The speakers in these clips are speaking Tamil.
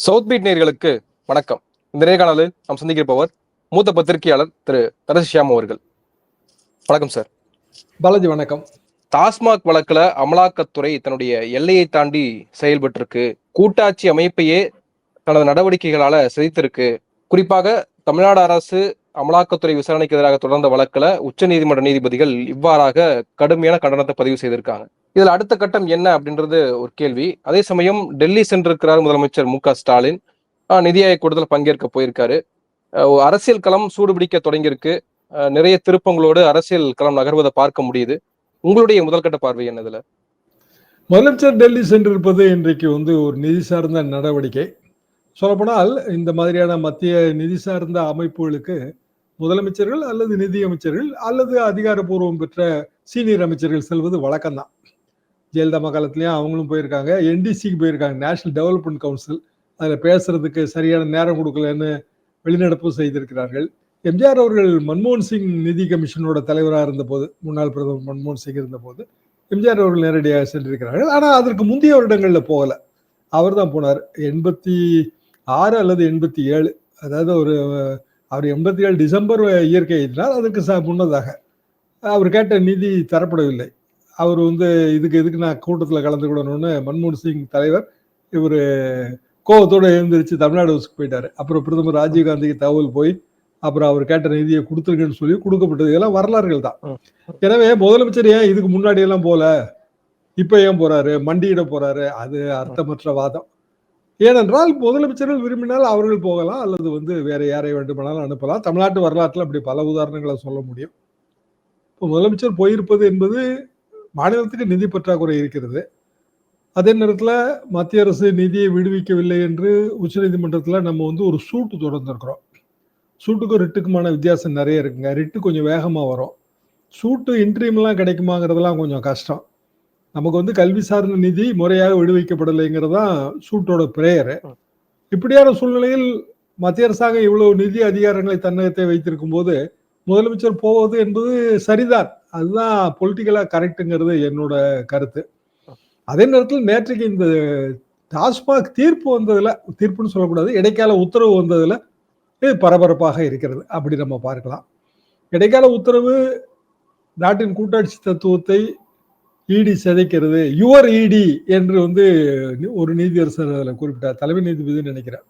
சவுத் பீட் நேயர்களுக்கு வணக்கம். இந்த நேர்காணலில் நாம் சந்திக்கிறப்பவர் மூத்த பத்திரிகையாளர் திரு தரசிஷியாம் அவர்கள். வணக்கம் சார். பாலாஜி வணக்கம். டாஸ்மாக் வழக்குல அமலாக்கத்துறை தன்னுடைய எல்லையை தாண்டி செயல்பட்டிருக்கு. கூட்டாட்சி அமைப்பையே தனது நடவடிக்கைகளால சிதைத்திருக்கு. குறிப்பாக தமிழ்நாடு அரசு அமலாக்கத்துறை விசாரணைக்கு எதிராக தொடர்ந்த வழக்குல உச்சநீதிமன்ற நீதிபதிகள் இவ்வாறாக கடுமையான கண்டனத்தை பதிவு செய்திருக்காங்க. இதுல அடுத்த கட்டம் என்ன அப்படின்றது ஒரு கேள்வி. அதே சமயம் டெல்லி சென்றிருக்கிறார் முதலமைச்சர் மு க ஸ்டாலின். ஆஹ் நிதி ஆயோக் கூட்டத்தில் பங்கேற்க போயிருக்காரு. அரசியல் களம் சூடுபிடிக்க தொடங்கியிருக்கு. அஹ் நிறைய திருப்பங்களோடு அரசியல் களம் நகர்வதை பார்க்க முடியுது. உங்களுடைய முதல்கட்ட பார்வை என்னதுல முதலமைச்சர் டெல்லி சென்றிருப்பது இன்றைக்கு வந்து ஒரு நிதி சார்ந்த நடவடிக்கை. சொல்லப்போனால் இந்த மாதிரியான மத்திய நிதி சார்ந்த அமைப்புகளுக்கு முதலமைச்சர்கள் அல்லது நிதி அமைச்சர்கள் அல்லது அதிகாரப்பூர்வம் பெற்ற சீனியர் அமைச்சர்கள் செல்வது வழக்கம்தான். ஜெயலலிதா காலத்துலேயும் அவங்களும் போயிருக்காங்க. என்டிசிக்கு போயிருக்காங்க. நேஷனல் டெவலப்மெண்ட் கவுன்சில் அதில் பேசுறதுக்கு சரியான நேரம் கொடுக்கலன்னு வெளிநடப்பு செய்திருக்கிறார்கள். எம்ஜிஆர் அவர்கள் மன்மோகன் சிங் நிதி கமிஷனோட தலைவராக இருந்தபோது முன்னாள் பிரதமர் மன்மோகன் சிங் இருந்தபோது எம்ஜிஆர் அவர்கள் நேரடியாக சென்றிருக்கிறார்கள். ஆனால் அதற்கு முந்தைய வருடங்களில் போகல. அவர் தான் போனார். எண்பத்தி ஆறு அல்லது எண்பத்தி ஏழு அதாவது ஒரு அவர் எண்பத்தி ஏழு டிசம்பர் இயற்கை எழுதினார் அதற்கு ச முன்னதாக அவர் கேட்ட நிதி தரப்படவில்லை. அவர் வந்து இதுக்கு எதுக்கு நான் கூட்டத்தில் கலந்துக்கிடணும்னு மன்மோகன் சிங் தலைவர் இவர் கோவத்தோடு எழுந்திரிச்சு தமிழ்நாடு ஹவுஸ்க்கு போயிட்டாரு. அப்புறம் பிரதமர் ராஜீவ்காந்திக்கு தகவல் போய் அப்புறம் அவர் கேட்ட நிதியை கொடுத்துருக்கேன்னு சொல்லி கொடுக்கப்பட்டது. இதெல்லாம் வரலாறுகள் தான். எனவே முதலமைச்சர் ஏன் இதுக்கு முன்னாடி எல்லாம் போல? இப்ப ஏன் போறாரு? மண்டியிட போறாரு? அது அர்த்தமற்ற வாதம். ஏனென்றால் முதலமைச்சர்கள் விரும்பினால் அவர்கள் போகலாம் அல்லது வந்து வேற யாரை வேண்டுமானாலும் அனுப்பலாம். தமிழ்நாட்டு வரலாற்றில் அப்படி பல உதாரணங்களை சொல்ல முடியும். இப்போ முதலமைச்சர் போயிருப்பது என்பது மாநிலத்துக்கு நிதி பற்றாக்குறை இருக்கிறது. அதே நேரத்தில் மத்திய அரசு நிதியை விடுவிக்கவில்லை என்று உச்சநீதிமன்றத்தில் நம்ம வந்து ஒரு சூட்டு தொடர்ந்துருக்கிறோம். சூட்டுக்கும் ரிட்டுக்குமான வித்தியாசம் நிறைய இருக்குங்க. ரிட்டு கொஞ்சம் வேகமாக வரும். சூட்டு இன்ட்ரீம்லாம் கிடைக்குமாங்கிறதெல்லாம் கொஞ்சம் கஷ்டம். நமக்கு வந்து கல்வி சார்ந்த நிதி முறையாக விடுவிக்கப்படலைங்கிறது தான் சூட்டோட பிரேயரு. இப்படியான சூழ்நிலையில் மத்திய அரசாங்கம் இவ்வளவு நிதி அதிகாரங்களை தன்னகத்தை வைத்திருக்கும் போது முதலமைச்சர் போவது என்பது சரிதான். அதுதான் பொலிட்டிக்கலா கரெக்டுங்கிறது என்னோட கருத்து. அதே நேரத்தில் நேற்றைக்கு இந்த டாஸ்மாக் தீர்ப்பு வந்ததுல தீர்ப்புன்னு சொல்லக்கூடாது இடைக்கால உத்தரவு வந்ததுல இது பரபரப்பாக இருக்கிறது. அப்படி நம்ம பார்க்கலாம். இடைக்கால உத்தரவு நாட்டின் கூட்டாட்சி தத்துவத்தை இடி சிதைக்கிறது யுவர் இடி என்று வந்து ஒரு நீதியரசர் அதில் குறிப்பிட்டார். தலைமை நீதிபதினு நினைக்கிறார்.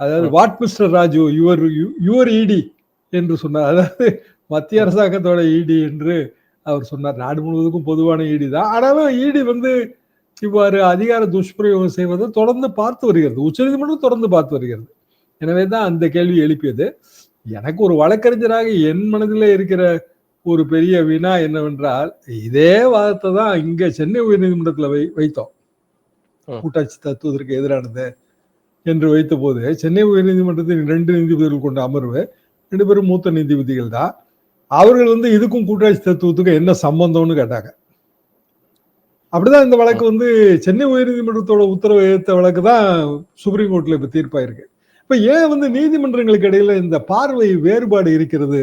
அதாவது what mister Raju your your ED என்று சொன்னார். அதாவது மத்திய அரசாங்கத்தோட இடி என்று அவர் சொன்னார். நாடு முழுவதுக்கும் பொதுவான இடி தான். ஆனாலும் இடி வந்து இவ்வாறு அதிகார துஷ்பிரயோகம் செய்வதை தொடர்ந்து பார்த்து வருகிறது. உச்சநீதிமன்றம் தொடர்ந்து பார்த்து வருகிறது. எனவே தான் அந்த கேள்வி எழுப்பியது. எனக்கு ஒரு வழக்கறிஞராக என் மனதில் இருக்கிற ஒரு பெரிய வினா என்னவென்றால் இதே வாதத்தை தான் இங்க சென்னை உயர்நீதிமன்றத்தில் வை வைத்தோம். கூட்டாட்சி தத்துவதற்கு எதிரானது என்று வைத்த போது சென்னை உயர்நீதிமன்றத்தின் ரெண்டு நீதிபதிகள் கொண்ட அமர்வு ரெண்டு பேரும் மூத்த நீதிபதிகள் தான். அவர்கள் வந்து இதுக்கும் கூட்டாட்சி தத்துவத்துக்கும் என்ன சம்பந்தம்னு கேட்டாங்க. அப்படிதான் இந்த வழக்கு வந்து சென்னை உயர்நீதிமன்றத்தோட உத்தரவை எதிர்த்த வழக்கு தான் சுப்ரீம் கோர்ட்ல இப்ப தீர்ப்பாயிருக்கு. இப்ப ஏன் வந்து நீதிமன்றங்களுக்கு இடையில இந்த பார்வை வேறுபாடு இருக்கிறது?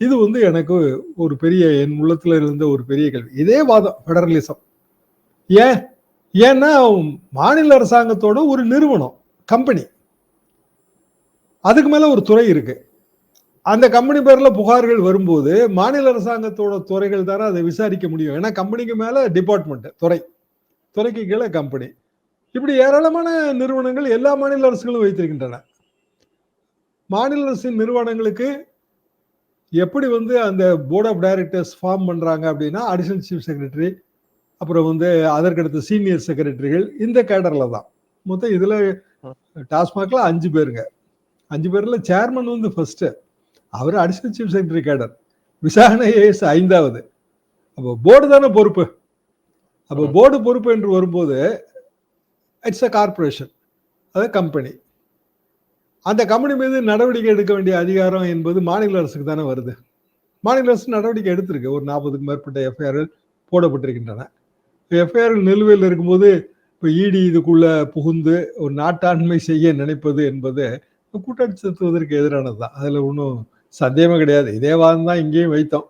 இது வந்து எனக்கு ஒரு பெரிய என் உள்ளத்துல இருந்த ஒரு பெரிய கேள்வி. இதே வாதம் பெடரலிசம் ஏன்? ஏன்னா மாநில அரசாங்கத்தோட ஒரு நிறுவனம் கம்பெனி அதுக்கு மேல ஒரு துறை இருக்கு. அந்த கம்பெனி பேர்ல புகார்கள் வரும்போது மாநில அரசாங்கத்தோட துறைகள் தானே அதை விசாரிக்க முடியும். ஏன்னா கம்பெனிக்கு மேல டிபார்ட்மெண்ட் துறை. துறைக்கு கீழே கம்பெனி இப்படி ஏராளமான நிறுவனங்கள் எல்லா மாநில அரசுகளும் வைத்திருக்கின்றன. மாநில அரசின் நிறுவனங்களுக்கு எப்படி வந்து அந்த போர்ட் ஆஃப் டைரக்டர்ஸ் ஃபார்ம் பண்றாங்க அப்படின்னா அடிஷனல் சீஃப் செக்ரட்டரி அப்புறம் வந்து அதற்கடுத்த சீனியர் செக்ரட்டரிகள் இந்த கேடர்ல தான். மொத்தம் இதுல டாஸ்மாக்ல அஞ்சு பேருங்க. அஞ்சு பேர்ல சேர்மன் வந்து ஃபர்ஸ்ட் அவர் அடிஷனல் சீஃப் செக்ரட்டரி கேடர் விசாரணை ஏஎஸ் ஐந்தாவது. அப்போ போர்டு தானே பொறுப்பு? அப்போ போர்டு பொறுப்பு என்று வரும்போது இட்ஸ் அ கார்பரேஷன் அது கம்பெனி அந்த கம்பெனி மீது நடவடிக்கை எடுக்க வேண்டிய அதிகாரம் என்பது மாநில அரசுக்கு தானே வருது. மாநில அரசு நடவடிக்கை எடுத்திருக்கு. ஒரு நாற்பதுக்கு மேற்பட்ட எஃப்ஐஆர்கள் போடப்பட்டிருக்கின்றன. எஃப்ஐஆர்கள் நிலுவையில் இருக்கும்போது இப்போ இடி இதுக்குள்ள புகுந்து ஒரு நாட்டாண்மை செய்ய நினைப்பது என்பது கூட்டாட்சி தத்துவதற்கு எதிரானது தான் அதில் ஒன்றும் சந்தேகமே கிடையாது. இதே வாதம் தான் இங்கேயும் வைத்தோம்.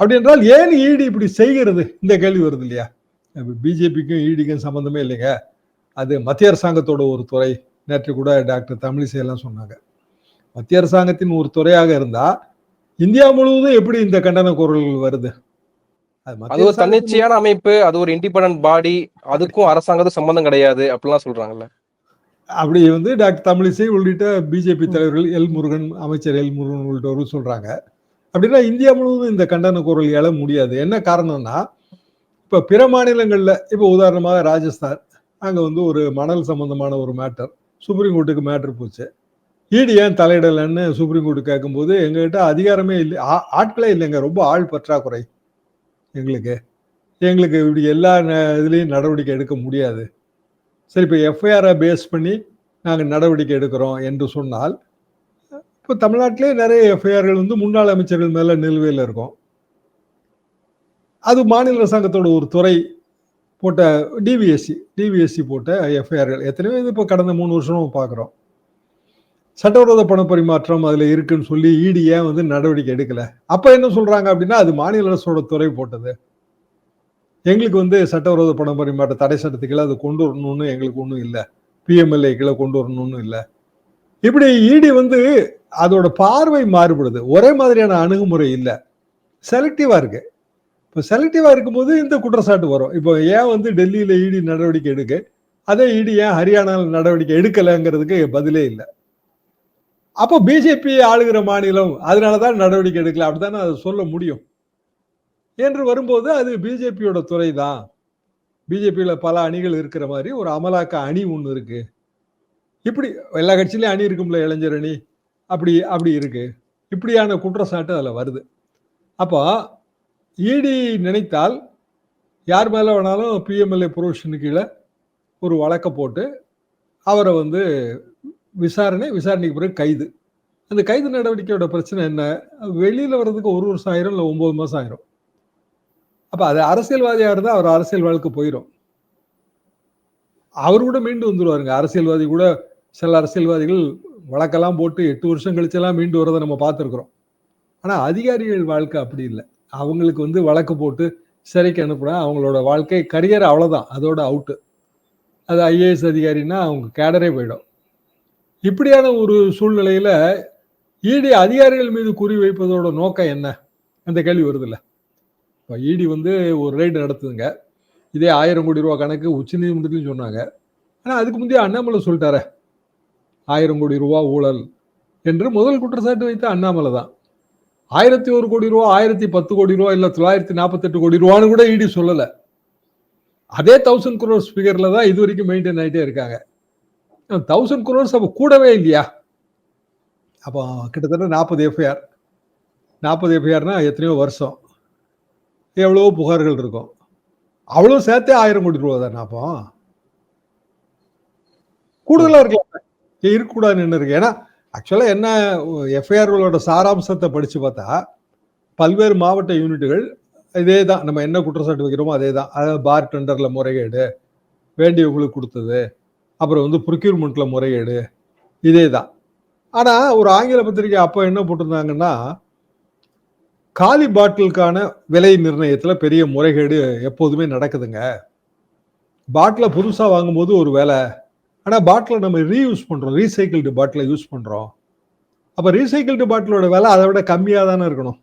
அப்படி என்றால் ஏன் இடி இப்படி செய்கிறது? இந்த கேள்வி வருது இல்லையா? பிஜேபிக்கும் இடிக்கும் சம்மந்தமே இல்லைங்க. அது மத்திய அரசாங்கத்தோட ஒரு துறை. நேற்று கூட டாக்டர் தமிழிசை எல்லாம் சொன்னாங்க. மத்திய அரசாங்கத்தின் ஒரு துறையாக இருந்தா இந்தியா முழுவதும் எப்படி இந்த கண்டன குரல்கள் வருது? அது ஒரு தன்னிச்சையான அமைப்பு அது ஒரு இண்டிபெண்டன்ட் பாடி அதுக்கும் அரசாங்கத்துக்கும் சம்பந்தம் கிடையாது அப்படிலாம் சொல்றாங்கல்ல. அப்படி வந்து டாக்டர் தமிழிசை உள்ளிட்ட பிஜேபி தலைவர்கள் எல் முருகன் அமைச்சர் எல் முருகன் உள்ளிட்டவர்கள் சொல்றாங்க. அப்படின்னா இந்தியா முழுவதும் இந்த கண்டன குரல் எழ முடியாது. என்ன காரணம்னா இப்ப பிற மாநிலங்கள்ல இப்ப உதாரணமாக ராஜஸ்தான் அங்க வந்து ஒரு மணல் சம்பந்தமான ஒரு மேட்டர் சுப்ரீம் கோர்ட்டுக்கு மேட்டர் போச்சு. ஈடி ஏன் தலையிடலைன்னு சுப்ரீம் கோர்ட்டு கேட்கும்போது எங்ககிட்ட அதிகாரமே இல்லை ஆ- ஆட்களே இல்லைங்க. ரொம்ப ஆள் பற்றாக்குறை எங்களுக்கு. எங்களுக்கு இப்படி எல்லா இதுலயும் நடவடிக்கை எடுக்க முடியாது. சரி இப்போ எஃப்ஐஆரை பேஸ் பண்ணி நாங்கள் நடவடிக்கை எடுக்கிறோம் என்று சொன்னால் இப்போ தமிழ்நாட்டிலே நிறைய எஃப்ஐஆர்கள் வந்து முன்னாள் அமைச்சர்கள் மேலே நிலுவையில் இருக்கும். அது மாநில அரசாங்கத்தோட ஒரு துறை போட்ட டிவிஎஸ்சி டிவிஎஸ்சி போட்ட எஃப்ஐஆர்கள் எத்தனையோ இது இப்போ கடந்த மூணு வருஷமும் பார்க்குறோம் சட்டவிரோத பண பரிமாற்றம் அதில் இருக்குன்னு சொல்லி இடி ஏன் வந்து நடவடிக்கை எடுக்கலை? அப்போ என்ன சொல்கிறாங்க அப்படின்னா அது மாநில அரசோட துறை போட்டது. எங்களுக்கு வந்து சட்டவிரோத பணம் பரிமாற்ற தடை சட்டத்துக்குள்ள அது கொண்டு வரணும்னு எங்களுக்கு ஒன்றும் இல்லை. பிஎம்எல்ஏக்குள்ள கொண்டு வரணும்னு இல்லை. இப்படி இடி வந்து அதோட பார்வை மாறுபடுது. ஒரே மாதிரியான அணுகுமுறை இல்லை. செலக்டிவாக இருக்கு. இப்போ செலக்டிவாக இருக்கும்போது இந்த குற்றச்சாட்டு வரும். இப்போ ஏன் வந்து டெல்லியில் இடி நடவடிக்கை எடுக்க? அதே இடி ஏன் ஹரியானாவில் நடவடிக்கை எடுக்கலைங்கிறதுக்கு பதிலே இல்லை. அப்போ பிஜேபி ஆளுகிற மாநிலம் அதனால தான் நடவடிக்கை எடுக்கல. அப்படித்தானே அதை சொல்ல முடியும்? என்று வரும்போது அது பிஜேபியோட துறை தான் பிஜேபியில் பல அணிகள் இருக்கிற மாதிரி ஒரு அமலாக்க அணி ஒன்று இருக்கு. இப்படி எல்லா கட்சியிலையும் அணி இருக்கும்ல இளைஞர் அணி. அப்படி அப்படி இருக்கு. இப்படியான குற்றச்சாட்டு அதில் வருது. அப்போ இடி நினைத்தால் யார் மேலே வேணாலும் பிஎம்எல்ஏ புரோஷனு கீழே ஒரு வழக்கை போட்டு அவரை வந்து விசாரணை விசாரணைக்கு பிறகு கைது. அந்த கைது நடவடிக்கையோட பிரச்சனை என்ன? வெளியில் வர்றதுக்கு ஒரு வருஷம் ஆயிரம் இல்லை ஒன்பது மாதம் ஆயிரும்? அப்போ அது அரசியல்வாதியாக இருந்தால் அவர் அரசியல் வாழ்க்கை போயிடும் அவர் கூட மீண்டு வந்துருவாருங்க. அரசியல்வாதி கூட சில அரசியல்வாதிகள் வழக்கெல்லாம் போட்டு எட்டு வருஷம் கழிச்செல்லாம் மீண்டு வரதை நம்ம பார்த்துருக்குறோம். ஆனால் அதிகாரிகள் வாழ்க்கை அப்படி இல்லை. அவங்களுக்கு வந்து வழக்கு போட்டு சிறைக்கு அனுப்புனா அவங்களோட வாழ்க்கை கரியர் அவ்வளோதான் அதோட அவுட்டு அது ஐஏஎஸ் அதிகாரின்னா அவங்க கேடரே போயிடும். இப்படியான ஒரு சூழ்நிலையில் இடி அதிகாரிகள் மீது குறி வைப்பதோட நோக்கம் என்ன? அந்த கேள்வி வருதுல்ல. இப்போ இடி வந்து ஒரு ரைடு நடத்துதுங்க. இதே ஆயிரம் கோடி ரூபா கணக்கு உச்சநீதிமன்றத்திலும் சொன்னாங்க. ஆனால் அதுக்கு முந்தைய அண்ணாமலை சொல்லிட்டாரே. ஆயிரம் கோடி ரூபா ஊழல் என்று முதல் குற்றச்சாட்டு வைத்த அண்ணாமலை தான். ஆயிரத்தி ஒரு கோடி ரூபா ஆயிரத்தி பத்து கோடி ரூபா இல்லை தொள்ளாயிரத்தி நாற்பத்தெட்டு கோடி ரூபான்னு கூட இடி சொல்லலை. அதே தௌசண்ட் குரோர்ஸ் ஃபிகரில் தான் இது வரைக்கும் மெயின்டைன் ஆகிட்டே இருக்காங்க. தௌசண்ட் குரோர்ஸ் அப்போ கூடவே இல்லையா? அப்போ கிட்டத்தட்ட நாற்பது எஃப்ஐஆர் நாற்பது எஃப்ஐஆர்னா எத்தனையோ வருஷம். எவ்வளவோ புகார்கள் இருக்கும். அவ்வளோ சேர்த்தே ஆயிரம் கோடி ரூபா தானே அப்போ? கூடுதலாக இருக்கலாம். ஏன் இருக்கக்கூடாதுன்னு இருக்கு. ஏன்னா ஆக்சுவலாக என்ன எஃப்ஐஆர்களோட சாராம்சத்தை படித்து பார்த்தா பல்வேறு மாவட்ட யூனிட்டுகள் இதே தான். நம்ம என்ன குற்றச்சாட்டு வைக்கிறோமோ அதே தான். அதாவது பார் டெண்டரில் முறைகேடு வேண்டியவங்களுக்கு கொடுத்தது அப்புறம் வந்து ப்ரொக்யூர்மெண்ட்டில் முறைகேடு இதே தான். ஆனால் ஒரு ஆங்கில பத்திரிகை அப்போ என்ன போட்டிருந்தாங்கன்னா காலி பாட்டிலுக்கான விலை நிர்ணயத்தில் பெரிய முறைகேடு எப்போதுமே நடக்குதுங்க. பாட்டிலை புதுசாக வாங்கும்போது ஒரு வேலை ஆனால் பாட்டிலை நம்ம ரீயூஸ் பண்ணுறோம் ரீசைக்கிள்டு பாட்டிலை யூஸ் பண்ணுறோம் அப்போ ரீசைக்கிள்டு பாட்டிலோட விலை அதை விட கம்மியாக தானே இருக்கணும்.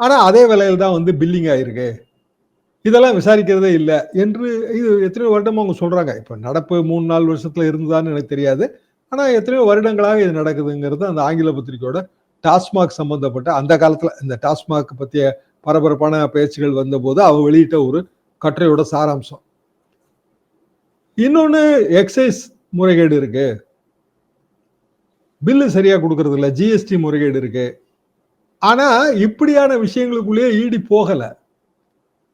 ஆனால் அதே விலையில் தான் வந்து பில்லிங் ஆயிருக்கு. இதெல்லாம் விசாரிக்கிறதே இல்லை என்று இது எத்தனையோ வருடமும் அவங்க சொல்கிறாங்க இப்போ நடப்பு மூணு நாலு வருஷத்தில் இருந்ததான்னு எனக்கு தெரியாது. ஆனால் எத்தனையோ வருடங்களாக இது நடக்குதுங்கிறது அந்த ஆங்கில பத்திரிகையோட டாஸ்மாக் சம்பந்தப்பட்ட அந்த காலத்தில் இந்த டாஸ்மாக் பற்றிய பரபரப்பான பேச்சுகள் வந்தபோது அவ வெளியிட்ட ஒரு கட்டுரையோட சாராம்சம். இன்னொன்று எக்ஸைஸ் முறைகேடு இருக்கு. பில்லு சரியாக கொடுக்கறது இல்லை ஜிஎஸ்டி முறைகேடு இருக்கு. ஆனால் இப்படியான விஷயங்களுக்குள்ளேயே ஈடி போகலை.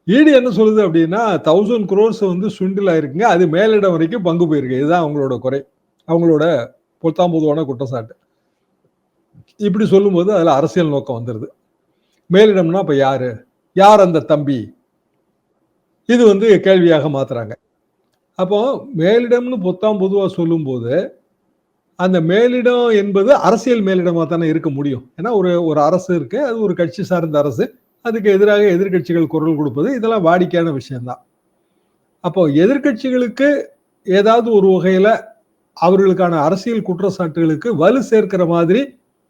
ஈடி என்ன சொல்லுது அப்படின்னா தௌசண்ட் குரோர்ஸ் வந்து சுண்டில் ஆயிருக்குங்க அது மேலிடம் வரைக்கும் பங்கு போயிருக்கு. இதுதான் அவங்களோட குறை. அவங்களோட பொத்தாம் பொதுவான குற்றச்சாட்டு. இப்படி சொல்லும்போது அதில் அரசியல் நோக்கம் வந்துடுது மேலிடம்னா இப்போ யார்? யார் அந்த தம்பி? இது வந்து கேள்வியாக மாத்துறாங்க. அப்போ மேலிடம்னு பொத்தாம் பொதுவாக சொல்லும்போது அந்த மேலிடம் என்பது அரசியல் மேலிடமாக தானே இருக்க முடியும். ஏன்னா ஒரு ஒரு அரசு இருக்கு அது ஒரு கட்சி சார்ந்த அரசு. அதுக்கு எதிராக எதிர்கட்சிகள் குரல் கொடுப்பது இதெல்லாம் வாடிக்கையான விஷயம்தான். அப்போ எதிர்க்கட்சிகளுக்கு ஏதாவது ஒரு வகையில் அவர்களுக்கான அரசியல் குற்றச்சாட்டுகளுக்கு வலு சேர்க்கிற மாதிரி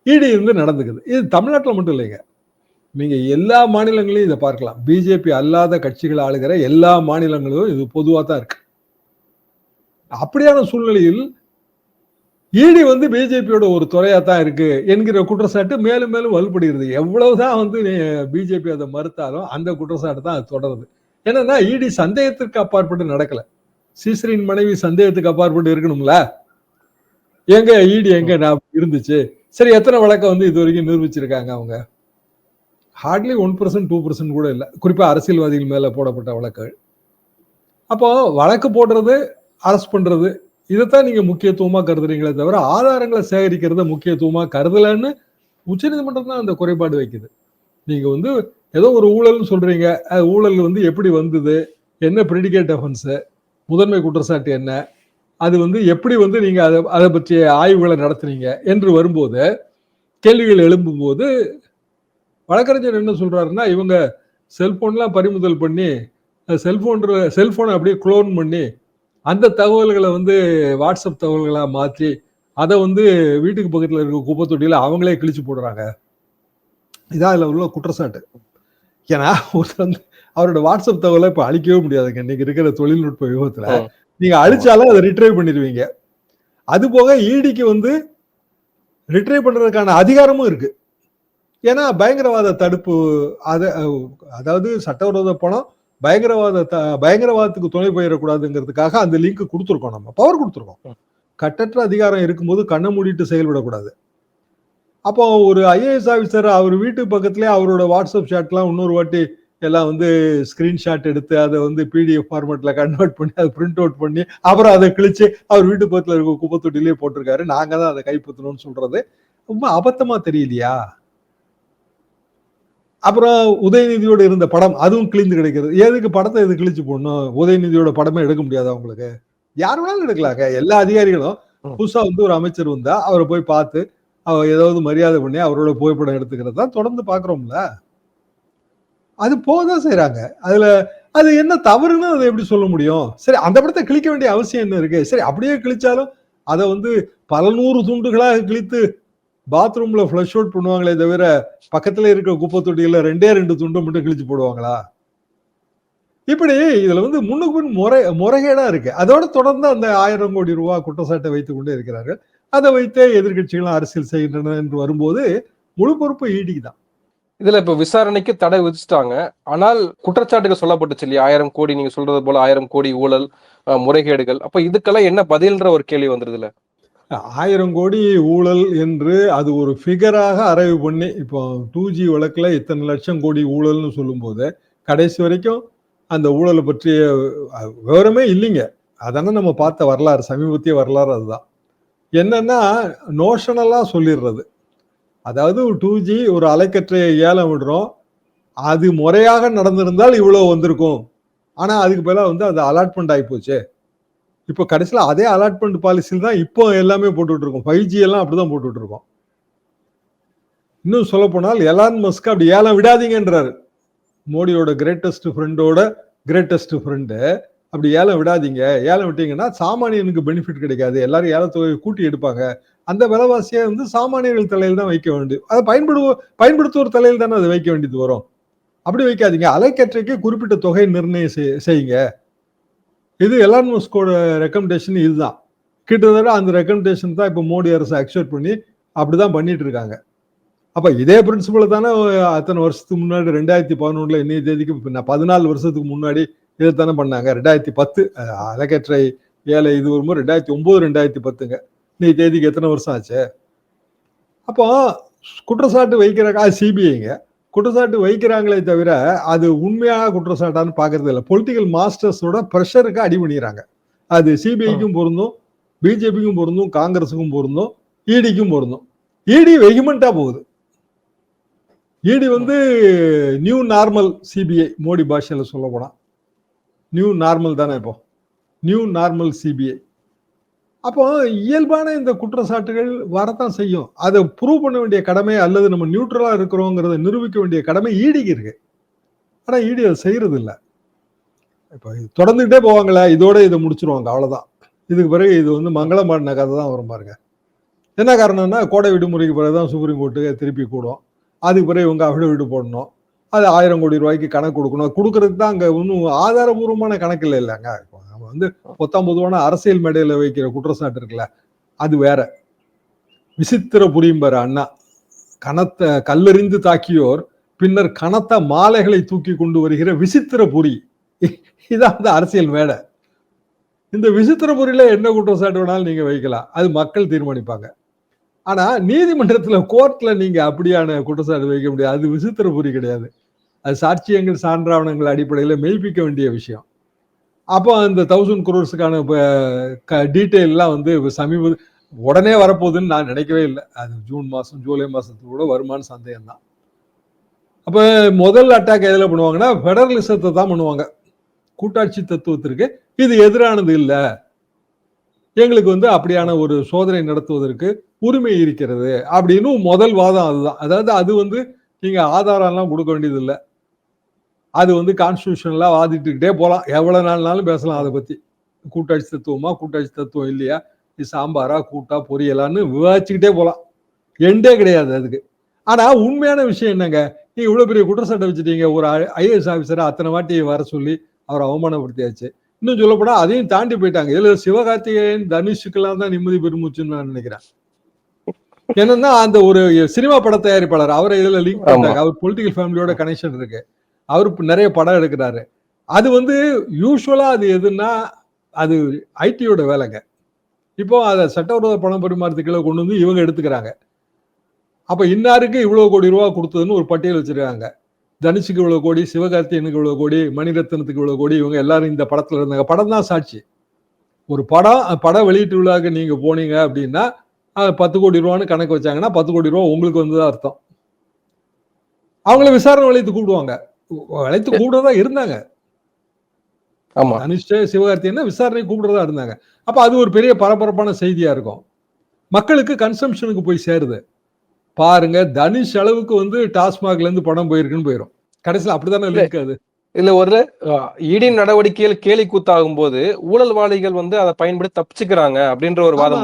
இடி இருந்து நடந்துக்குது. இது தமிழ்நாட்டில் மட்டும் இல்லைங்க. நீங்கள் எல்லா மாநிலங்களையும் இதை பார்க்கலாம். பிஜேபி அல்லாத கட்சிகள் ஆளுகிற எல்லா மாநிலங்களிலும் இது பொதுவாக தான் இருக்கு. அப்படியான சூழ்நிலையில் இடி வந்து பிஜேபியோட ஒரு துறையாக தான் இருக்கு என்கிற குற்றச்சாட்டு மேலும் மேலும் வலுப்படுகிறது. எவ்வளவுதான் வந்து பிஜேபி அதை மறுத்தாலும் அந்த குற்றச்சாட்டு தான் அது தொடருது. என்னன்னா இடி சந்தேகத்திற்கு அப்பாற்பட்டு நடக்கல. சீசரின் மனைவி சந்தேகத்துக்கு அப்பாற்பட்டு இருக்கணும்ல? எங்க இடி எங்க நான் இருந்துச்சு? சரி எத்தனை வழக்கை வந்து இது வரைக்கும் நிரூபிச்சிருக்காங்க அவங்க? Hardly one percent two percent கூட இல்லை. குறிப்பாக அரசியல்வாதிகள் மேலே போடப்பட்ட வழக்குகள். அப்போ வழக்கு போடுறது அரெஸ்ட் பண்ணுறது இதைத்தான் நீங்கள் முக்கியத்துவமாக கருதுறீங்களே தவிர ஆதாரங்களை சேகரிக்கிறத முக்கியத்துவமாக கருதலன்னு உச்சநீதிமன்றம் தான் அந்த குறைபாடு வைக்குது. நீங்கள் வந்து ஏதோ ஒரு ஊழல்னு சொல்கிறீங்க ஊழல் வந்து எப்படி வந்தது? என்ன பிரிடிகேட் அஃபென்ஸு முதன்மை குற்றச்சாட்டு என்ன? அது வந்து எப்படி வந்து நீங்க அதை அதை பற்றிய ஆய்வுகளை நடத்துனீங்க என்று வரும்போது கேள்விகள் எழும்பும்போது வழக்கறிஞர் என்ன சொல்றாருன்னா இவங்க செல்போன்லாம் பறிமுதல் பண்ணி செல்போன் செல்போனை அப்படியே குளோன் பண்ணி அந்த தகவல்களை வந்து வாட்ஸ்அப் தகவல்களாக மாற்றி அதை வந்து வீட்டுக்கு பக்கத்தில் இருக்க குப்பை தொட்டியில் அவங்களே கிழிச்சு போடுறாங்க. இதான் அதில் உள்ள குற்றச்சாட்டு. ஏன்னா ஒருத்தர் வந்து அவரோட வாட்ஸ்அப் தகவலை இப்போ அழிக்கவே முடியாதுங்க. இன்னைக்கு இருக்கிற தொழில்நுட்ப விபத்தில். நீங்க அழிச்சாலும் அதை ரிட்ரைவ் பண்ணிடுவீங்க. அது போக ஈடிக்கு வந்து ரிட்ரைவ் பண்றதுக்கான அதிகாரமும் இருக்கு. ஏன்னா பயங்கரவாத தடுப்பு அதை அதாவது சட்டவிரோத பணம் பயங்கரவாத பயங்கரவாதத்துக்கு துணை போயிடக்கூடாதுங்கிறதுக்காக அந்த லிங்க் கொடுத்துருக்கோம் நம்ம. பவர் கொடுத்துருக்கோம். கட்டற்ற அதிகாரம் இருக்கும்போது கண்ணை மூடிட்டு செயல்படக்கூடாது. அப்போ ஒரு ஐஏஎஸ் ஆஃபீஸர் அவர் வீட்டு பக்கத்துலேயே அவரோட வாட்ஸ்அப் ஷாட்லாம் இன்னொரு வாட்டி எல்லாம் வந்து ஸ்கிரீன்ஷாட் எடுத்து அதை வந்து பிடிஎஃப் ஃபார்மேட்ல கன்வெர்ட் பண்ணி அதை பிரிண்ட் அவுட் பண்ணி அப்புறம் அதை கிழிச்சு அவர் வீட்டு பக்கத்தில் இருக்க குப்பை தொட்டிலே போட்டிருக்காரு. நாங்க தான் அதை கைப்பற்றணும்னு சொல்றது. ரொம்ப அபத்தமா தெரியலையா? அப்புறம் உதயநிதியோட இருந்த படம் அதுவும் கிழிந்து கிடைக்கிறது. எதுக்கு படத்தை எது கிழிச்சு போடணும்? உதயநிதியோட படமே எடுக்க முடியாது அவங்களுக்கு யார் வேணாலும் எடுக்கலாங்க. எல்லா அதிகாரிகளும் புதுசா வந்து ஒரு அமைச்சர் வந்தா அவரை போய் பார்த்து அவர் ஏதாவது மரியாதை பண்ணி அவரோட புகைப்படம் எடுத்துக்கிறது தான் தொடர்ந்து பாக்குறோம்ல அது போக தான் செய்கிறாங்க அதில் அது என்ன தவறுன்னு அதை எப்படி சொல்ல முடியும்? சரி அந்த படத்தை கிழிக்க வேண்டிய அவசியம் என்ன இருக்கு? சரி அப்படியே கிழிச்சாலும் அதை வந்து பல நூறு துண்டுகளாக கிழித்து பாத்ரூம்ல ஃப்ளஷ் அவுட் பண்ணுவாங்களே தவிர பக்கத்துல இருக்க குப்பை தொட்டியில ரெண்டே ரெண்டு துண்டை மட்டும் கிழிச்சு போடுவாங்களா? இப்படி இதுல வந்து முன்னுக்கு பின் முறை முறைகேடா இருக்கு. அதோட தொடர்ந்து அந்த ஆயிரம் கோடி ரூபா குற்றச்சாட்டை வைத்துக் கொண்டே இருக்கிறார்கள். அதை வைத்தே எதிர்கட்சிகளும் அரசியல் செய்கின்றன என்று வரும்போது முழு பொறுப்பு ஈடிக்கு தான். இதுல இப்ப விசாரணைக்கு தடை விதிச்சிட்டாங்க. ஆனால் குற்றச்சாட்டுகள் சொல்லப்பட்டுச்சு இல்லையா? ஆயிரம் கோடி நீங்க சொல்றது போல ஆயிரம் கோடி ஊழல் முறைகேடுகள். அப்ப இதுக்கெல்லாம் என்ன பதில்ன்ற ஒரு கேள்வி வந்துருதுல ஆயிரம் கோடி ஊழல் என்று அது ஒரு ஃபிகராக அரைவு பண்ணி இப்போ டூ ஜி வழக்கில் இத்தனை லட்சம் கோடி ஊழல்னு சொல்லும்போது கடைசி வரைக்கும் அந்த ஊழலை பற்றிய விவரமே இல்லைங்க. அதானே நம்ம பார்த்த வரலாறு சமீபத்திய வரலாறு அதுதான். என்னன்னா நோஷனலாக சொல்லிடுறது. அதாவது ஒரு டூ ஜி ஒரு அலைக்கற்றையை ஏலம் விடுறோம். அது முறையாக நடந்திருந்தால் இவ்வளோ வந்திருக்கும். ஆனால் அதுக்கு பதிலாக வந்து அது அலாட்மெண்ட் ஆகி போச்சு இப்போ கடைசியில் அதே அலாட்மெண்ட் பாலிசியில் தான் இப்போ எல்லாமே போட்டுட்டு இருக்கோம் ஃபைவ் ஜி எல்லாம் அப்படிதான் போட்டுட்டு இருக்கோம் இன்னும் சொல்ல போனால் எலான் மஸ்க் அப்படி ஏலம் விடாதீங்கன்றாரு. மோடியோட கிரேட்டஸ்ட் ஃப்ரெண்டோட கிரேட்டஸ்ட் ஃப்ரெண்டு அப்படி ஏலம் விடாதீங்க. ஏலம் விட்டீங்கன்னா சாமானியனுக்கு பெனிஃபிட் கிடைக்காது. எல்லாரும் ஏலத்தொகையை கூட்டி எடுப்பாங்க. அந்த விலைவாசியை வந்து சாமானியர்கள் தலையில் தான் வைக்க வேண்டியது அதை பயன்படுவ பயன்படுத்துவோர் தலையில் தானே அதை வைக்க வேண்டியது வரும். அப்படி வைக்காதீங்க. அலைக்கற்றைக்கு குறிப்பிட்ட தொகை நிர்ணயம் செய்யுங்க. இது எலான் மஸ்கோட ரெக்கமெண்டேஷன் இதுதான். கிட்டத்தட்ட அந்த ரெக்கமெண்டேஷன் தான் இப்போ மோடி அரசு அக்செப்ட் பண்ணி அப்படிதான் பண்ணிட்டு இருக்காங்க. அப்போ இதே பிரின்சிபல் தானே அத்தனை வருஷத்துக்கு முன்னாடி ரெண்டாயிரத்தி பதினொன்றில் இன்னைய தேதிக்கு பதினாலு வருஷத்துக்கு முன்னாடி இதை தானே பண்ணாங்க. ரெண்டாயிரத்தி பத்து அலக்கற்றை ஏழை இது வரும்போது ரெண்டாயிரத்தி ஒன்பது ரெண்டாயிரத்தி பத்துங்க. இன்னைக்கு தேதிக்கு எத்தனை வருஷம் ஆச்சு? அப்போ குற்றச்சாட்டு வைக்கிறக்கா சிபிஐங்க குற்றச்சாட்டு வைக்கிறாங்களே தவிர அது உண்மையாக குற்றச்சாட்டான்னு பாக்குறது இல்லை. பொலிட்டிக்கல் மாஸ்டர்ஸோட ப்ரெஷருக்கு அடி பண்ணிடுறாங்க அது சிபிஐக்கும் பொருந்தும் பிஜேபிக்கும் பொருந்தும் காங்கிரஸுக்கும் பொருந்தும் இடிக்கும் பொருந்தும். இடி வெகுமெண்டா போகுது. இடி வந்து நியூ நார்மல் சிபிஐ மோடி பாஷையில சொல்ல போனா. நியூ நார்மல் தானே இப்போ? நியூ நார்மல் சிபிஐ அப்போ இயல்பான இந்த குற்றச்சாட்டுகள் வரத்தான் செய்யும். அதை ப்ரூவ் பண்ண வேண்டிய கடமை அல்லது நம்ம நியூட்ரலாக இருக்கிறோங்கிறத நிரூபிக்க வேண்டிய கடமை ஈடிக்கு இருக்கு. ஆனால் ஈடி அதை செய்கிறது இல்லை இப்போ தொடர்ந்துகிட்டே போவாங்களே இதோட இதை முடிச்சிருவாங்க அவ்வளோதான் இதுக்கு பிறகு இது வந்து மங்களமான கதை தான் வரும் பாருங்க. என்ன காரணம்னா கோடை விடுமுறைக்கு பிறகு தான் சுப்ரீம் கோர்ட்டு திருப்பி கூடும். அதுக்கு பிறகு இவங்க அஃபிடவிட் போடணும். அது ஆயிரம் கோடி ரூபாய்க்கு கணக்கு கொடுக்கணும். கொடுக்கறதுக்கு தான் அங்கே ஒன்றும் ஆதாரபூர்வமான கணக்கு இல்லை இல்லைங்க. நம்ம வந்து பொத்தாம் பொதுவான அரசியல் மேடையில் வைக்கிற குற்றச்சாட்டு இருக்குல்ல அது வேற. விசித்திர புரியும்பாரு அண்ணா. கணத்தை கல்லெறிந்து தாக்கியோர் பின்னர் கனத்த மாலைகளை தூக்கி கொண்டு வருகிற விசித்திர புரி. இதான் அந்த அரசியல் மேடை. இந்த விசித்திர புரியில என்ன குற்றச்சாட்டு வேணாலும் நீங்க வைக்கலாம். அது மக்கள் தீர்மானிப்பாங்க. ஆனா நீதிமன்றத்துல கோர்ட்ல நீங்க அப்படியான குற்றச்சாட்டு வைக்க முடியாது. அது விசித்திர புரி கிடையாது. அது சாட்சியங்கள் சான்றாவணங்கள் அடிப்படையில் மெய்ப்பிக்க வேண்டிய விஷயம். அப்போ அந்த தௌசண்ட் குரோர்ஸுக்கான டீட்டெயில்லாம் வந்து சமீப உடனே வரப்போகுதுன்னு நான் நினைக்கவே இல்லை. அது ஜூன் மாதம் ஜூலை மாதத்துக்கு கூட வருமானு சந்தேகம் தான் அப்போ முதல் அட்டாக் எதில் பண்ணுவாங்கன்னா ஃபெடரலிசத்தை தான் பண்ணுவாங்க. கூட்டாட்சி தத்துவத்திற்கு இது எதிரானது இல்லை. எங்களுக்கு வந்து அப்படியான ஒரு சோதனை நடத்துவதற்கு உரிமை இருக்கிறது அப்படின்னு முதல் வாதம் அதுதான். அதாவது அது வந்து நீங்கள் ஆதாரம்லாம் கொடுக்க வேண்டியது இல்லை. அது வந்து கான்ஸ்டியூஷன்லாம் வாதிட்டுக்கிட்டே போகலாம் எவ்வளவு நாள்னாலும் பேசலாம் அதை பத்தி. கூட்டாட்சி தத்துவமா கூட்டாட்சி தத்துவம் இல்லையா? இது சாம்பாரா கூட்டா பொரியலான்னு விவாதிச்சுக்கிட்டே போகலாம் எண்டே கிடையாது அதுக்கு. ஆனா உண்மையான விஷயம் என்னங்க? நீங்க இவ்வளவு பெரிய குற்றச்சாட்டை வச்சுட்டீங்க. ஒரு ஐஏஎஸ் ஆஃபீஸரை அத்தனை வாட்டி வர சொல்லி அவரை அவமானப்படுத்தியாச்சு. இன்னும் சொல்லப்போனா அதையும் தாண்டி போயிட்டாங்க. இதுல சிவகார்த்திகேயன் தனுஷுக்கெல்லாம் தான் நிம்மதி பெருமூச்சுன்னு நான் நினைக்கிறேன். என்னன்னா அந்த ஒரு சினிமா பட தயாரிப்பாளர் அவரை இதுல லிங்க் பண்ணிட்டாங்க. அவர் பொலிட்டிக்கல் ஃபேமிலியோட கனெக்ஷன் இருக்கு. அவர் நிறைய படம் எடுக்கிறாரு. அது வந்து யூஸ்வலாக அது எதுன்னா அது ஐடியோட வேலைங்க. இப்போ அதை சட்டவிரோத பணம் பரிமாறத்துக்குள்ள கொண்டு வந்து இவங்க எடுத்துக்கிறாங்க. அப்போ இன்னாருக்கு இவ்வளோ கோடி ரூபா கொடுத்ததுன்னு ஒரு பட்டியல் வச்சிருக்காங்க. தனுஷுக்கு இவ்வளோ கோடி சிவகார்த்தியனுக்கு இவ்வளோ கோடி மணிரத்னத்துக்கு இவ்வளோ கோடி இவங்க எல்லாரும் இந்த படத்தில் இருந்தாங்க. படம் தான் சாட்சி. ஒரு படம் படம் வெளியீட்டு விழாக்கு நீங்கள் போனீங்க அப்படின்னா பத்து கோடி ரூபான்னு கணக்கு வச்சாங்கன்னா பத்து கோடி ரூபா உங்களுக்கு வந்ததா அர்த்தம். அவங்கள விசாரணை வளைத்து கூப்பிடுவாங்க. வளைத்து கூப்பிடுறதா இருந்தாங்க. ஆமா. தனுஷ் சிவகார்த்தியன் விசாரணை கூப்பிடுறதா இருந்தாங்க. அப்ப அது ஒரு பெரிய பரபரப்பான செய்தியா இருக்கும். மக்களுக்கு கன்சம்ஷனுக்கு போய் சேருது. பாருங்க தனுஷ் அளவுக்கு வந்து டாஸ்மாக்ல இருந்து பணம் போயிருக்குன்னு போயிடும் கடைசியில் அப்படித்தானே இருக்காது இல்ல ஒரு இடி நடவடிக்கைகள் கேலி கூத்தாகும் போது ஊழல்வாளிகள் வந்து அதை பயன்படுத்தி தப்பிச்சுக்கிறாங்க அப்படின்ற ஒரு வாதம்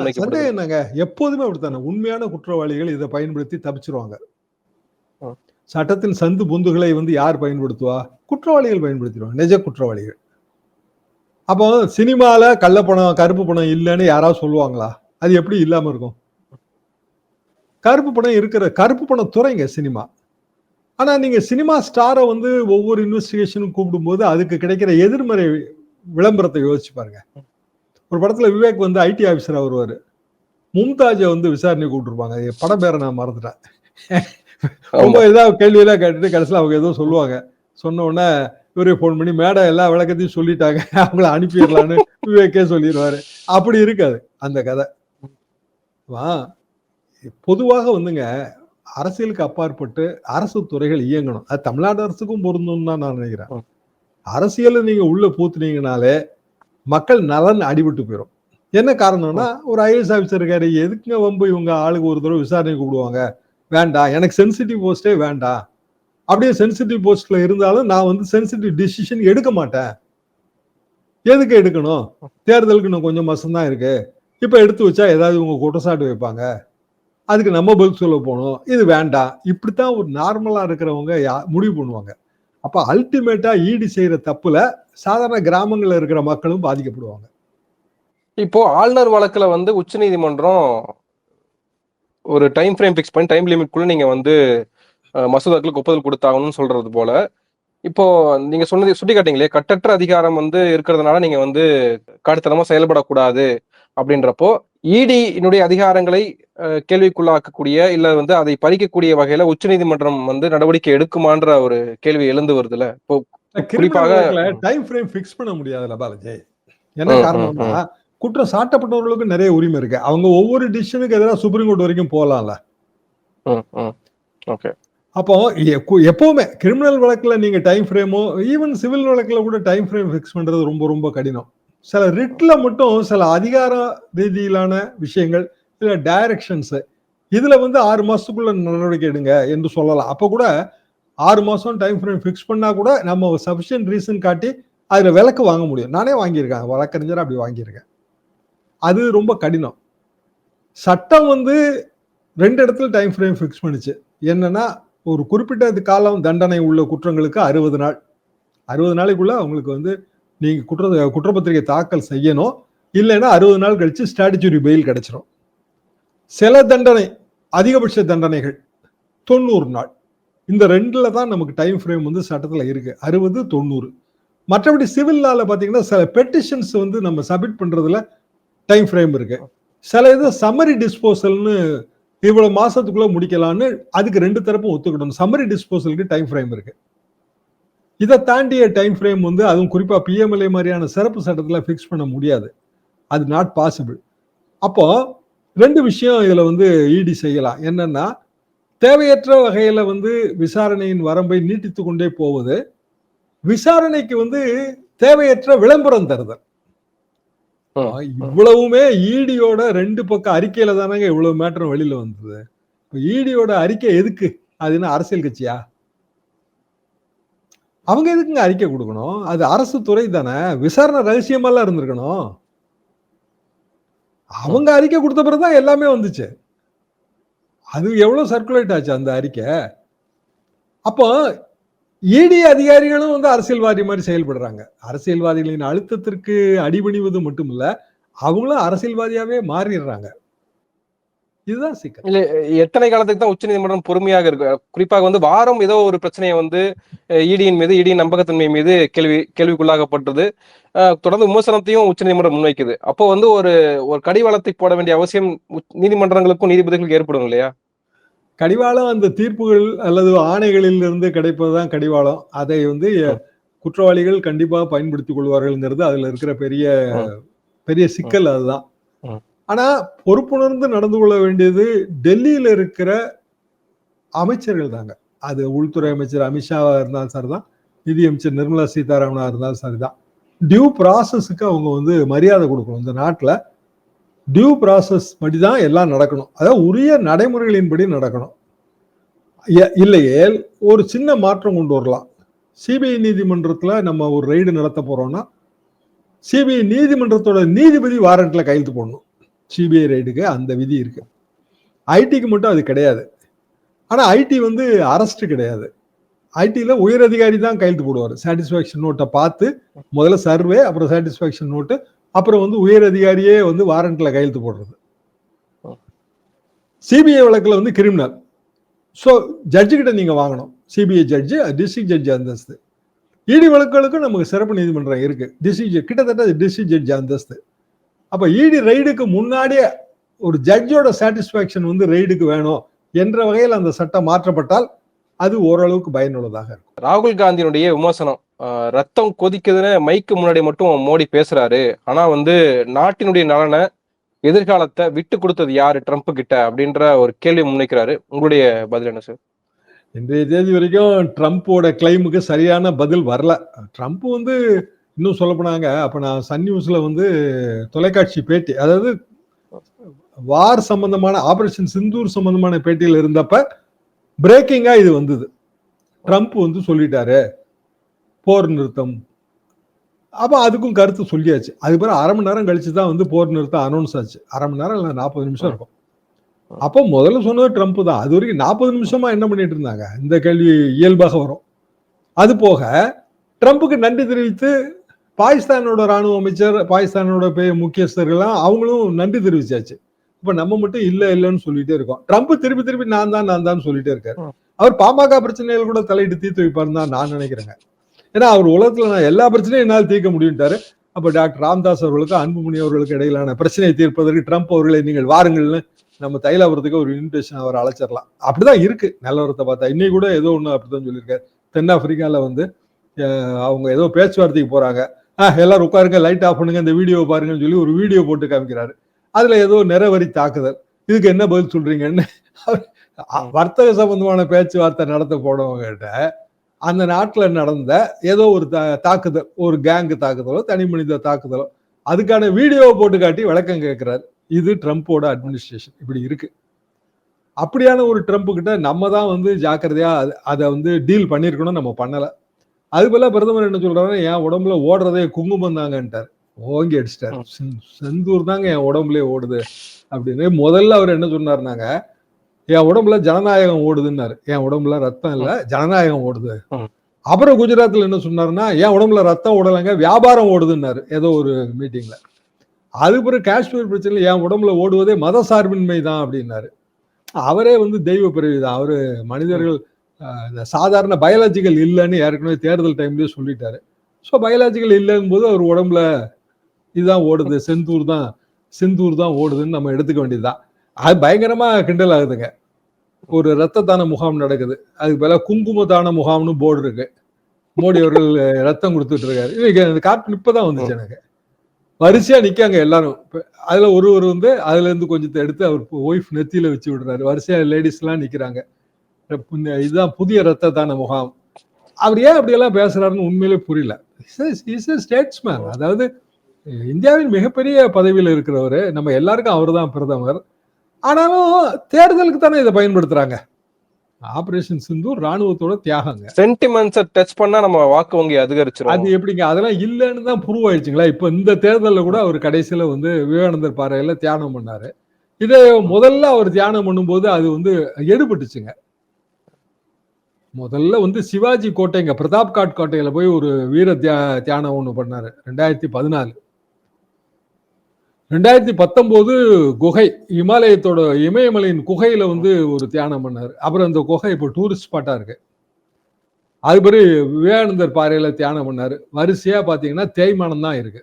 என்னங்க? எப்போதுமே அப்படித்தானே. உண்மையான குற்றவாளிகள் இதை பயன்படுத்தி தப்பிச்சிருவாங்க. சட்டத்தின் சந்து பொந்துகளை வந்து யார் பயன்படுத்துவா? குற்றவாளிகள் பயன்படுத்திடுவாங்க. நிஜ குற்றவாளிகள். அப்போ சினிமாவில் கள்ள பணம் கருப்பு பணம் இல்லைன்னு யாராவது சொல்லுவாங்களா? அது எப்படி இல்லாமல் இருக்கும்? கருப்பு பணம் இருக்கிற கருப்பு பணம் துறைங்க சினிமா. ஆனால் நீங்கள் சினிமா ஸ்டாரை வந்து ஒவ்வொரு இன்வெஸ்டிகேஷனும் கூப்பிடும்போது அதுக்கு கிடைக்கிற எதிர்மறை விளம்பரத்தை யோசிச்சு பாருங்க. ஒரு படத்தில் விவேக் வந்து ஐடி ஆஃபீஸராக வருவார். மும்தாஜை வந்து விசாரணை கூப்பிட்டுருப்பாங்க. படம் பேரை நான் மறந்துட்டேன். ரொம்ப ஏதாவது கேள்வியெல்லாம் கேட்டுட்டு கடைசியில் அவங்க ஏதோ சொல்லுவாங்க. சொன்ன உடனே இவரே ஃபோன் பண்ணி மேடம் எல்லா விளக்கத்தையும் சொல்லிட்டாங்க. அவங்கள அனுப்பிடலான்னு விவேக்கே சொல்லிடுவாரு. அப்படி இருக்காது அந்த கதை. வா பொதுவாக வந்துங்க அரசியலுக்கு அப்பாற்பட்டு அரசு துறைகள் இயங்கணும். அது தமிழ்நாடு அரசுக்கும் பொருந்தும் தான் நான் நினைக்கிறேன். அரசியல நீங்க உள்ள பூத்துனீங்கனாலே மக்கள் நலன் அடிபட்டு போயிடும் என்ன காரணம்னா ஒரு ஐஏஎஸ் ஆஃபீஸர் இருக்காரு. எதுக்குங்க வம்பு? இவங்க ஆளுக்கு ஒரு தடவை விசாரணை கூப்பிடுவாங்க. வேண்டாம் எனக்கு சென்சிட்டிவ் போஸ்டே வேண்டாம் அப்படியே சென்சிட்டிவ் போஸ்ட்ல இருந்தாலும் நான் வந்து சென்சிட்டிவ் டிசிஷன் எடுக்க மாட்டேன். எதுக்கு எடுக்கணும்? தேர்தலுக்கு இன்னும் கொஞ்சம் மாசம் தான் இருக்கு. இப்போ எடுத்து வச்சா ஏதாவது உங்க குற்றச்சாட்டு வைப்பாங்க. அதுக்கு நம்ம பதில் சொல்ல போகணும். இது வேண்டாம் இப்படித்தான் ஒரு நார்மலா இருக்கிறவங்க முடிவு பண்ணுவாங்க. அப்ப அல்டிமேட்டா ஈடு செய்யற தப்புல சாதாரண கிராமங்கள்ல இருக்கிற மக்களும் பாதிக்கப்படுவாங்க. இப்போ ஆளுநர் வழக்குல வந்து உச்ச நீதிமன்றம் ஒரு டைம் ஃப்ரேம் ஃபிக்ஸ் பண்ணி டைம் லிமிட்குள்ள நீங்க வந்து மசோதாக்களுக்கு ஒப்புதல் கொடுத்தாங்கன்னு சொல்றது போல இப்போ நீங்க சொன்னது சுட்டி காட்டீங்களே கட்டற்ற அதிகாரம் வந்து இருக்கிறதுனால நீங்க வந்து காட்டுத்தனமா செயல்படக்கூடாது அப்படின்றப்போ இடியினுடைய அதிகாரங்களை கேள்விக்குள்ளாக்கக்கூடிய இல்ல வந்து அதை பறிக்கக்கூடிய வகையில உச்சநீதிமன்றம் வந்து நடவடிக்கை எடுக்குமான்ற ஒரு கேள்வி எழுந்து வருதுல இப்போ குறிப்பாக டைம் ஃப்ரேம் ஃபிக்ஸ் பண்ண முடியாதுல்ல பாலாஜி. என்ன காரணம்னா குற்றம் சாட்டப்பட்டவர்களுக்கு நிறைய உரிமை இருக்கு. அவங்க ஒவ்வொரு டிசிஷனுக்கு எதிராக சுப்ரீம் கோர்ட் வரைக்கும் போகலாம்ல ஓகே. அப்போ எப்பவுமே கிரிமினல் வழக்குல நீங்க டைம் ஃப்ரேமோ ஈவன் சிவில் வழக்குல கூட டைம் ஃப்ரேம் ஃபிக்ஸ் பண்றது ரொம்ப ரொம்ப கடினம். சில ரிட்ல மட்டும் சில அதிகார ரீதியிலான விஷயங்கள் இல்ல டைரக்ஷன்ஸ் இதுல வந்து ஆறு மாசத்துக்குள்ள நடவடிக்கை எடுங்க என்று சொல்லலாம். அப்ப கூட ஆறு மாசம் டைம் ஃப்ரேம் ஃபிக்ஸ் பண்ணா கூட நம்ம சஃபிஷியன்ட் ரீசன் காட்டி அதுல விலக்கு வாங்க முடியும். நானே வாங்கியிருக்கேன். வழக்கறிஞர் அப்படி வாங்கியிருக்கேன். அது ரொம்ப கடினம். சட்டம் வந்து ரெண்டு இடத்துல டைம் ஃப்ரேம் ஃபிக்ஸ் பண்ணுச்சு. என்னன்னா ஒரு குறிப்பிட்ட காலம் தண்டனை உள்ள குற்றங்களுக்கு அறுபது நாள். அறுபது நாளைக்குள்ள அவங்களுக்கு வந்து நீங்கள் குற்ற குற்றப்பத்திரிகை தாக்கல் செய்யணும். இல்லைன்னா அறுபது நாள் கழிச்சு ஸ்டாட்டுச்சுரி பெயில் கிடைச்சிரும். சில தண்டனை அதிகபட்ச தண்டனைகள் தொண்ணூறு நாள். இந்த ரெண்டில் தான் நமக்கு டைம் ஃப்ரேம் வந்து சட்டத்தில் இருக்குது அறுபது தொண்ணூறு. மற்றபடி சிவில் லாவில் பார்த்தீங்கன்னா சில பெட்டிஷன்ஸ் வந்து நம்ம சப்மிட் பண்ணுறதுல டைம் ஃப்ரேம் இருக்கு. சில இது சம்மரி டிஸ்போசல்னு இவ்வளவு மாசத்துக்குள்ள முடிக்கலான்னு அதுக்கு ரெண்டு தரப்பும் ஒத்துக்கணும். சம்மரி டிஸ்போசலுக்கு டைம் ஃப்ரேம் இருக்கு. இதை தாண்டிய டைம் ஃப்ரேம் வந்து அதுவும் குறிப்பாக பிஎம்எல்ஏ மாதிரியான சிறப்பு சட்டத்தில் ஃபிக்ஸ் பண்ண முடியாது. அது நாட் பாசிபிள் அப்போ ரெண்டு விஷயம் இதில் வந்து ஈடி செய்யலாம். என்னன்னா தேவையற்ற வகையில் வந்து விசாரணையின் வரம்பை நீட்டித்து கொண்டே போவது விசாரணைக்கு வந்து தேவையற்ற விளம்பரம் தருதல். இவ்வளவுமே ஈடியோட ரெண்டு பக்கம் அறிக்கையில தானங்க இவ்வளவு மேட்டரும் வெளியில வந்தது. ஈடியோட அறிக்கை எதுக்கு? அது என்ன அரசியல் கட்சியா? அவங்க எதுக்குங்க அறிக்கை கொடுக்கணும்? அது அரசு துறை தானே. விசாரணை ரகசியமெல்லாம் இருந்திருக்கணும். அவங்க அறிக்கை கொடுத்த பிறகுதான் எல்லாமே வந்துச்சு. அது எவ்வளவு சர்க்குலேட் ஆச்சு அந்த அறிக்கை? அப்போ இடி அதிகாரிகளும் வந்து அரசியல்வாதி மாதிரி செயல்படுறாங்க. அரசியல்வாதிகளின் அழுத்தத்திற்கு அடிபணிவது மட்டுமில்ல அவங்களும் அரசியல்வாதியாவே மாறிடுறாங்க. இதுதான் சிக்கல் இல்ல எத்தனை காலத்துக்கு தான் உச்சநீதிமன்றம் பொறுமையாக இருக்கு? குறிப்பாக வந்து வாரம் ஏதோ ஒரு பிரச்சனையை வந்து இடியின் மீது இடியின் நம்பகத்தன்மை மீது கேள்வி கேள்விக்குள்ளாகப்பட்டது. தொடர்ந்து விமர்சனத்தையும் உச்சநீதிமன்றம் முன்வைக்குது. அப்போ வந்து ஒரு ஒரு கடிவாளத்தை போட வேண்டிய அவசியம் நீதிமன்றங்களுக்கும் நீதிபதிகளுக்கும் ஏற்படும் இல்லையா? கடிவாளம் அந்த தீர்ப்புகள் அல்லது ஆணைகளில் இருந்து கிடைப்பதுதான் கடிவாளம். அதை வந்து குற்றவாளிகள் கண்டிப்பா பயன்படுத்திக் கொள்வார்கள்ங்கிறது அதுல இருக்கிற பெரிய. பெரிய சிக்கல் அதுதான். ஆனா பொறுப்புணர்ந்து நடந்து கொள்ள வேண்டியது டெல்லியில இருக்கிற அமைச்சர்கள் தாங்க. அது உள்துறை அமைச்சர் அமித்ஷாவா இருந்தாலும் சரிதான். நிதி அமைச்சர் நிர்மலா சீதாராமனா இருந்தாலும் சரிதான். டியூ ப்ராசஸுக்கு அவங்க வந்து மரியாதை கொடுக்கணும். இந்த நாட்டுல டியூ ப்ராசஸ் படி தான் எல்லாம் நடக்கணும். அதாவது உரிய நடைமுறைகளின்படி நடக்கணும். எ- இல்லையே ஒரு சின்ன மாற்றம் கொண்டு வரலாம். சிபிஐ நீதிமன்றத்தில் நம்ம ஒரு ரைடு நடத்த போகிறோன்னா சிபிஐ நீதிமன்றத்தோட நீதிபதி வாரண்ட்டில் கையெழுத்து போடணும். சிபிஐ ரைடுக்கு அந்த விதி இருக்கு. ஐடிக்கு மட்டும் அது கிடையாது. ஆனால் ஐடி வந்து அரெஸ்ட் கிடையாது. ஐடியில் உயர் அதிகாரி தான் கையெழுத்து போடுவார். சாட்டிஸ்ஃபேக்ஷன் நோட்டை பார்த்து முதல்ல சர்வே அப்புறம் சாட்டிஸ்ஃபேக்ஷன் நோட்டு அப்புறம் வந்து உயர் அதிகாரியே வந்து வாரண்ட்ல கையெழுத்து போடுறது. சிபிஐ வழக்கில் வந்து கிரிமினல் ஸோ ஜட்ஜு கிட்ட நீங்கள் வாங்கணும். சிபிஐ ஜட்ஜு டிஸ்ட்ரிக்ட் ஜட்ஜு அந்தஸ்து. இடி வழக்குகளுக்கும் நமக்கு சிறப்பு நீதிமன்றம் இருக்கு. டிஸ்ட்ரிக்ட் கிட்டத்தட்ட டிஸ்ட்ரிக்ட் ஜட்ஜ் அந்தஸ்து. அப்போ இடி ரைடுக்கு முன்னாடியே ஒரு ஜட்ஜோட சாட்டிஸ்ஃபேக்ஷன் வந்து ரைடுக்கு வேணும் என்ற வகையில் அந்த சட்டம் மாற்றப்பட்டால் அது ஓரளவுக்கு பயனுள்ளதாக இருக்கும். ராகுல் காந்தியினுடைய விமர்சனம். ரத்தம் கொதிக்குதுன்னு மைக்கு முன்னாடி மட்டும் மோடி பேசுறாரு. ஆனா வந்து நாட்டினுடைய நலனை எதிர்காலத்தை விட்டு கொடுத்தது யாரு? ட்ரம்ப் கிட்ட அப்படின்ற ஒரு கேள்வி முன்வைக்கிறாரு. உங்களுடைய பதில் என்ன சார் இன்றைய தேதி வரைக்கும் ட்ரம்ப்போட கிளைமுக்கு சரியான பதில் வரல. ட்ரம்ப் வந்து இன்னும் சொல்ல போனாங்க அப்ப நான் சன் நியூஸ்ல வந்து தொலைக்காட்சி பேட்டி அதாவது வார் சம்பந்தமான ஆபரேஷன் சிந்தூர் சம்பந்தமான பேட்டியில் இருந்தப்ப பிரேக்கிங்காக இது வந்தது. ட்ரம்ப் வந்து சொல்லிட்டாரு. போர் நிறுத்தம். அப்ப அதுக்கும் கருத்து சொல்லியாச்சு. பிறகு அரை மணி நேரம் கழிச்சு தான் வந்து போர் நிறுத்தம் அனௌன்ஸ் ஆச்சு. அரை மணி நேரம் இல்லை நாற்பது நிமிஷம் இருக்கும். அப்போ முதல்ல சொன்னது ட்ரம்ப் தான். அது வரைக்கும் நாற்பது நிமிஷமா என்ன பண்ணிட்டு இருந்தாங்க? இந்த கேள்வி இயல்பாக வரும். அது போக ட்ரம்ப்புக்கு நன்றி தெரிவித்து பாகிஸ்தானோட ராணுவ அமைச்சர் பாகிஸ்தானோட பெரிய முக்கியஸ்தர்கள்லாம் அவங்களும் நன்றி தெரிவிச்சாச்சு. இப்ப நம்ம மட்டும் இல்ல இல்லைன்னு சொல்லிட்டே இருக்கோம். ட்ரம்ப் திருப்பி திருப்பி நான் தான் நான் தான் சொல்லிட்டே இருக்காரு. அவர் பாமக பிரச்சனைகள் கூட தலையிட்டு தீர்த்து வைப்பாருன்னு தான் நான் நினைக்கிறேங்க. ஏன்னா அவர் உலகத்துல நான் எல்லா பிரச்சனையும் என்னால் தீர்க்க முடியும்ட்டாரு. அப்ப டாக்டர் ராம்தாஸ் அவர்களுக்கும் அன்புமணி அவர்களுக்கு இடையிலான பிரச்சனையை தீர்ப்பதற்கு ட்ரம்ப் அவர்களை நீங்கள் வாருங்கள்னு நம்ம தைலாபுரத்துக்கு ஒரு இன்விடேஷன் அவர் அழைச்சிடலாம். அப்படிதான் இருக்கு. நல்லவரத்தை பார்த்தா. இன்னைக்கு கூட ஏதோ ஒண்ணு அப்படிதான் சொல்லியிருக்காரு. தென்னாப்பிரிக்கால வந்து அவங்க ஏதோ பேச்சுவார்த்தைக்கு போறாங்க. ஆஹ் எல்லாரும் உட்காருங்க லைட் ஆஃப் பண்ணுங்க இந்த வீடியோ பாருங்கன்னு சொல்லி ஒரு வீடியோ போட்டு காமிக்கிறாரு. அதுல ஏதோ நிறவரி தாக்குதல். இதுக்கு என்ன பதில் சொல்றீங்கன்னு? வர்த்தக சம்பந்தமான பேச்சுவார்த்தை நடத்த போனவங்க கிட்ட அந்த நாட்டுல நடந்த ஏதோ ஒரு தாக்குதல் ஒரு கேங்கு தாக்குதலோ தனி மனித தாக்குதலோ அதுக்கான வீடியோவை போட்டு காட்டி விளக்கம் கேட்கிறாரு இது ட்ரம்ப்போட அட்மினிஸ்ட்ரேஷன் இப்படி இருக்கு. அப்படியான ஒரு ட்ரம்ப் கிட்ட நம்ம தான் வந்து ஜாக்கிரதையா அது- வந்து டீல் பண்ணியிருக்கணும் நம்ம பண்ணல. அது போல பிரதமர் என்ன சொல்றாரு என் உடம்புல ஓடுறதே குங்குமம் தாங்கன்ட்டார். ஓங்கி அடிச்சிட்டாரு. செந்தூர் தாங்க என் உடம்புலயே ஓடுது. அப்படின்னு. முதல்ல அவர் என்ன சொன்னாருனாங்க என் உடம்புல ஜனநாயகம் ஓடுதுன்னாரு. என் உடம்புல ரத்தம் இல்ல ஜனநாயகம் ஓடுது. அப்புறம் குஜராத்ல என்ன சொன்னாருன்னா என் உடம்புல ரத்தம் ஓடலைங்க வியாபாரம் ஓடுதுன்னாரு ஏதோ ஒரு மீட்டிங்ல அது பிறகு காஷ்மீர் பிரச்சனையில என் உடம்புல ஓடுவதே மத சார்பின்மை தான் அப்படின்னாரு. அவரே வந்து தெய்வ பிறவி தான். அவரு மனிதர்கள் இந்த சாதாரண பயாலஜிக்கல் இல்லைன்னு ஏற்கனவே தேர்தல் டைம்லயே சொல்லிட்டாரு. ஸோ பயாலஜிக்கல் இல்லைங்கும் போது அவர் உடம்புல இதுதான் ஓடுது செந்தூர் தான் செந்தூர் தான் ஓடுதுன்னு நம்ம எடுத்துக்க வேண்டியதுதான். அது பயங்கரமா கிண்டல் ஆகுதுங்க. ஒரு ரத்த தான முகாம் நடக்குது. அதுக்கு பதிலா குங்கும தான முகாம்னு போர்டு இருக்கு. மோடி அவர்கள் ரத்தம் கொடுத்துட்டு இருக்காரு. இன்னைக்கு அந்த கார்ட்டூன் இப்பதான் வந்துச்சு எனக்கு. வரிசையா நிக்காங்க எல்லாரும். அதுல ஒருவர் வந்து அதுல இருந்து கொஞ்சத்தை எடுத்து அவர் ஒய்ஃப் நெத்தியில வச்சு விடுறாரு. வரிசையா லேடிஸ் எல்லாம் நிக்கிறாங்க. இதுதான் புதிய ரத்த தான முகாம். அவர் ஏன் அப்படியெல்லாம் பேசுறாருன்னு உண்மையிலே புரியல. ஸ்டேட்ஸ்மேன் அதாவது இந்தியாவின் மிகப்பெரிய பதவியில் இருக்கிறவர் நம்ம எல்லாருக்கும் அவர் தான் பிரதமர். ஆனாலும் தேர்தலுக்கு தானே இதை பயன்படுத்துறாங்க? ஆபரேஷன் சிந்தூர் ராணுவத்தோட தியாகங்க. சென்டிமெண்ட்ஸை டச் பண்ணா நம்ம வாக்கு வங்கி அதிகரிச்சிரும். அது எப்படிங்க? அதெல்லாம் இல்லைன்னு தான் ப்ரூவ் ஆயிடுச்சுங்களா இப்ப இந்த தேர்தலில் கூட அவர் கடைசியில வந்து விவேகானந்தர் பாறையில தியானம் பண்ணாரு. இதை முதல்ல அவர் தியானம் பண்ணும்போது அது வந்து எடுபட்டுச்சுங்க. முதல்ல வந்து சிவாஜி கோட்டைங்க பிரதாப் காட் கோட்டையில போய் ஒரு வீர தியா தியானம் ஒண்ணு பண்ணாரு ரெண்டாயிரத்தி பதினாலு. ரெண்டாயிரத்தி பத்தொம்போது குகை இமாலயத்தோட இமயமலையின் குகையில் வந்து ஒரு தியானம் பண்ணார். அப்புறம் அந்த குகை இப்போ டூரிஸ்ட் ஸ்பாட்டாக இருக்கு. அது விவேகானந்தர் பாறையில் தியானம் பண்ணார். வரிசையாக பார்த்தீங்கன்னா தேய்மானம் தான் இருக்கு.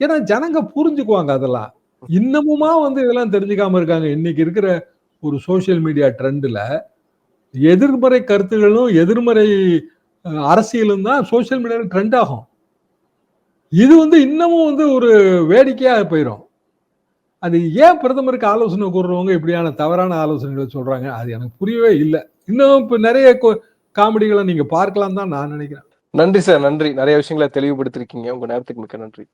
ஏன்னா ஜனங்க புரிஞ்சுக்குவாங்க அதெல்லாம். இன்னமுமா வந்து இதெல்லாம் தெரிஞ்சுக்காம இருக்காங்க. இன்னைக்கு இருக்கிற ஒரு சோஷியல் மீடியா ட்ரெண்டில் எதிர்மறை கருத்துகளும் எதிர்மறை அரசியலும் தான் சோஷியல் மீடியாவில் ட்ரெண்ட் ஆகும். இது வந்து இன்னமும் வந்து ஒரு வேடிக்கையாக போயிடும் அது ஏன் பிரதமருக்கு ஆலோசனை கூறுறவங்க இப்படியான தவறான ஆலோசனைகளை சொல்றாங்க? அது எனக்கு புரியவே இல்லை. இன்னும் இப்போ நிறைய காமெடிகளை நீங்க பார்க்கலாம் தான் நான் நினைக்கிறேன். நன்றி சார் நன்றி. நிறைய விஷயங்களை தெளிவுபடுத்திருக்கீங்க. உங்க நேரத்துக்கு மிக்க நன்றி.